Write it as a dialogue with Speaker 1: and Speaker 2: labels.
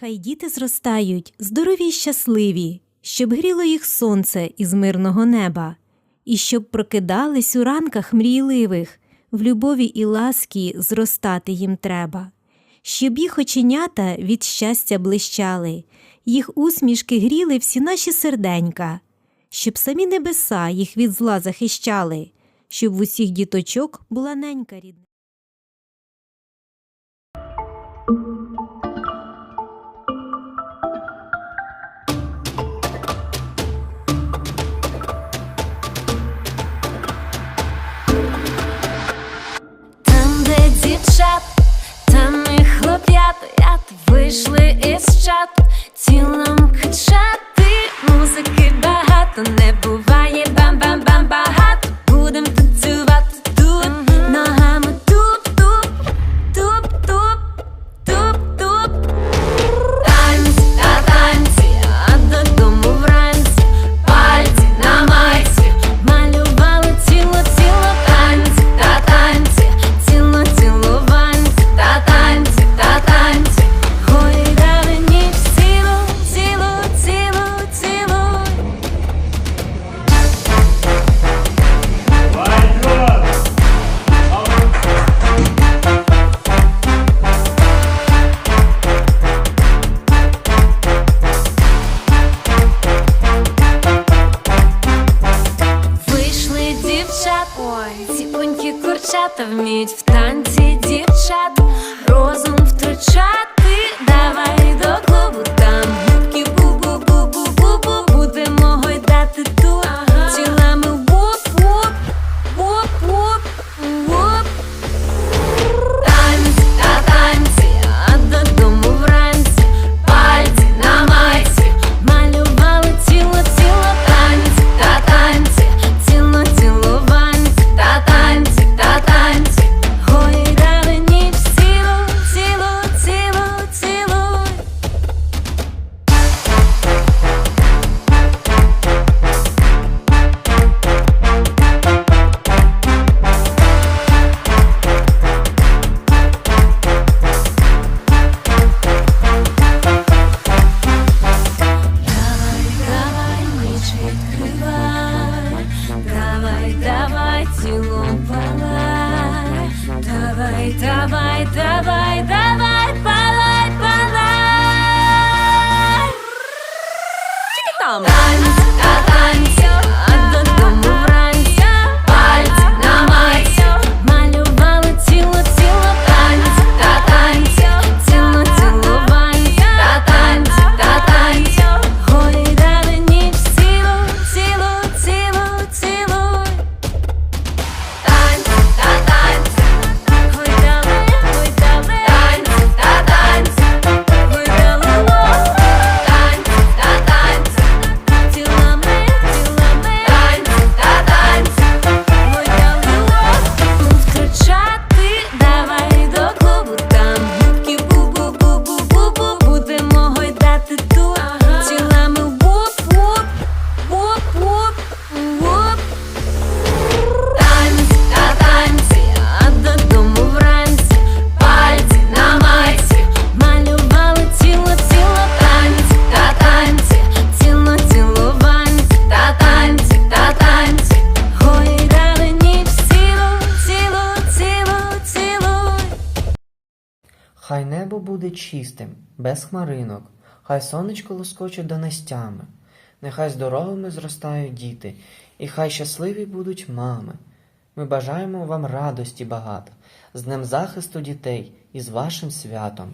Speaker 1: Хай діти зростають здорові й щасливі, щоб гріло їх сонце із мирного неба, і щоб прокидались у ранках мрійливих, в любові і ласкі зростати їм треба, щоб їх оченята від щастя блищали, їх усмішки гріли всі наші серденька, щоб самі небеса їх від зла захищали, щоб в усіх діточок була ненька рідна.
Speaker 2: Вийшли із вміють в танці дівчат, розум втрачати, цілом давай, давай, давай, давай,
Speaker 3: Хай небо буде чистим, без хмаринок, хай сонечко лоскоче донестями, нехай здоровими зростають діти, і хай щасливі будуть мами. Ми бажаємо вам радості багато, з Днем захисту дітей і з вашим святом.